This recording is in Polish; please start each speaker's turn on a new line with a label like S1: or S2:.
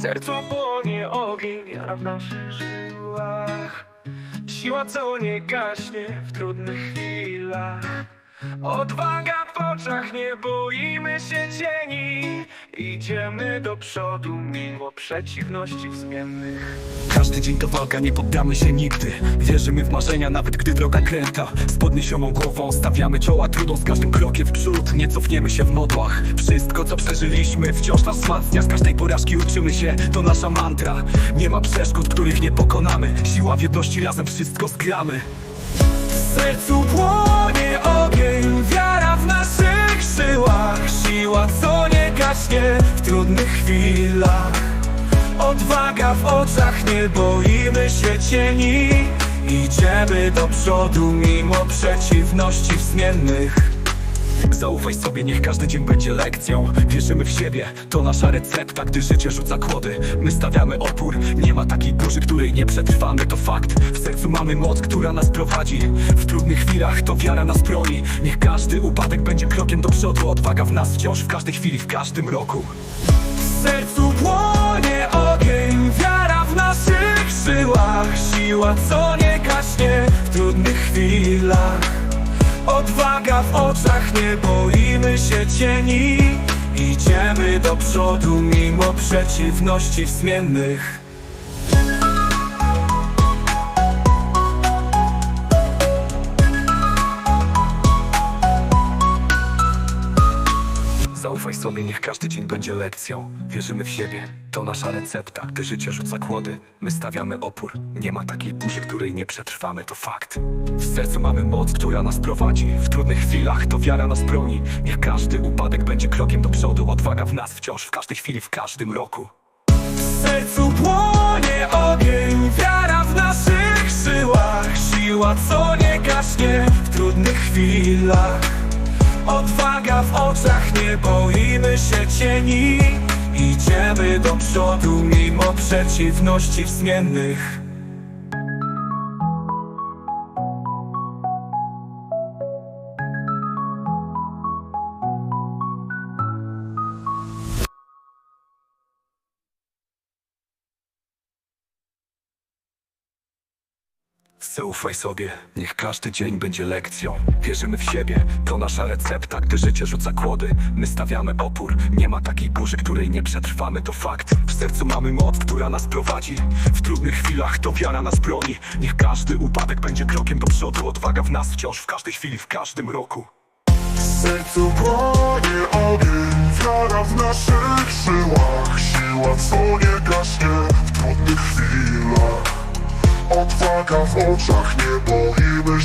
S1: sercu płonie ogień, wiara w naszych żyłach. Siła, co nie gaśnie w trudnych chwilach Odwaga w oczach, nie boimy się cieni. Idziemy do przodu mimo przeciwności zmiennych
S2: Każdy dzień to walka, nie poddamy się nigdy. Wierzymy w marzenia, nawet gdy droga kręta. Z podniesioną głową stawiamy czoła trudną z każdym krokiem w przód. Nie cofniemy się w modłach. Wszystko co przeżyliśmy wciąż nas wzmacnia. Z każdej porażki uczymy się, to nasza mantra. Nie ma przeszkód, których nie pokonamy. Siła w jedności, razem wszystko zgramy. W sercu płonie ogień, wiara w naszych żyłach. Siła co nie gaśnie w trudnych chwilach. Odwaga w oczach, nie boimy się cieni. Idziemy do przodu mimo przeciwności zmiennych Zaufaj sobie, niech każdy dzień będzie lekcją. Wierzymy w siebie, to nasza recepta Gdy życie rzuca kłody, my stawiamy opór Nie ma takiej burzy, której nie przetrwamy, to fakt. W sercu mamy moc, która nas prowadzi. W trudnych chwilach to wiara nas broni. Niech każdy upadek będzie krokiem do przodu. Odwaga w nas wciąż, w każdej chwili, w każdym roku. W sercu płonie ogień, wiara w naszych żyłach Siła co nie gaśnie w trudnych chwilach Odwaga w oczach, nie boimy się cieni. Idziemy do przodu mimo przeciwności zmiennych Zaufaj sobie, niech każdy dzień będzie lekcją. Wierzymy w siebie, to nasza recepta. Gdy życie rzuca kłody, my stawiamy opór. Nie ma takiej burzy, której nie przetrwamy, to fakt. W sercu mamy moc, która nas prowadzi. W trudnych chwilach to wiara nas broni. Niech każdy upadek będzie krokiem do przodu. Odwaga w nas wciąż, w każdej chwili, w każdym roku. W sercu płonie ogień, wiara w naszych żyłach Siła co nie gaśnie w trudnych chwilach Odwaga w oczach, nie boimy się cieni. Idziemy do przodu mimo przeciwności zmiennych Zaufaj sobie, niech każdy dzień będzie lekcją. Wierzymy w siebie, to nasza recepta Gdy życie rzuca kłody, my stawiamy opór. Nie ma takiej burzy, której nie przetrwamy, to fakt. W sercu mamy moc, która nas prowadzi. W trudnych chwilach to wiara nas broni. Niech każdy upadek będzie krokiem do przodu. Odwaga w nas wciąż, w każdej chwili, w każdym roku.
S3: W sercu płonie ogień, wiara w naszych żyłach Siła co nie chwilach Odwaga w oczach, nie boimy się cieni